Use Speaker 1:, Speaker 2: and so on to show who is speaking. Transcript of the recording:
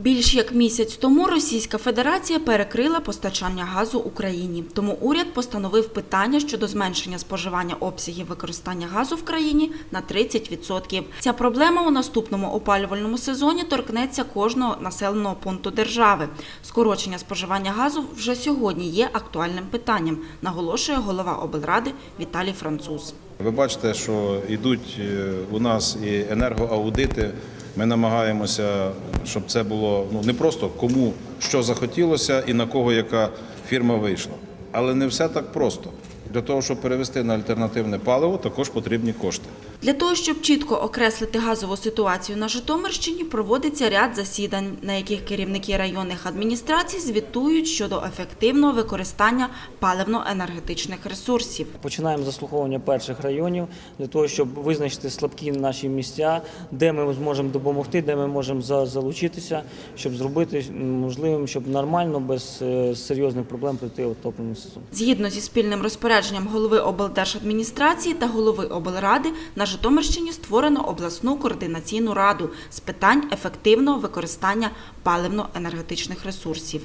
Speaker 1: Більш як місяць тому Російська Федерація перекрила постачання газу Україні. Тому уряд постановив питання щодо зменшення споживання обсягів використання газу в країні на 30%. Ця проблема у наступному опалювальному сезоні торкнеться кожного населеного пункту держави. Скорочення споживання газу вже сьогодні є актуальним питанням, наголошує голова облради Віталій Француз.
Speaker 2: Ви бачите, що йдуть е, у нас і енергоаудити. Ми намагаємося, щоб це було ну не просто кому що захотілося і на кого яка фірма вийшла. Але не все так просто. Для того, щоб перевести на альтернативне паливо, також потрібні кошти.
Speaker 1: Для того, щоб чітко окреслити газову ситуацію на Житомирщині, проводиться ряд засідань, на яких керівники районних адміністрацій звітують щодо ефективного використання паливно-енергетичних ресурсів.
Speaker 3: Починаємо заслуховування перших районів для того, щоб визначити слабкі наші місця, де ми зможемо допомогти, де ми можемо залучитися, щоб зробити можливим, щоб нормально, без е, серйозних проблем пройти отоплений сезон.
Speaker 1: Згідно зі спільним розпорядженням голови облдержадміністрації та голови облради, на Житомирщині створено обласну координаційну раду з питань ефективного використання паливно-енергетичних ресурсів.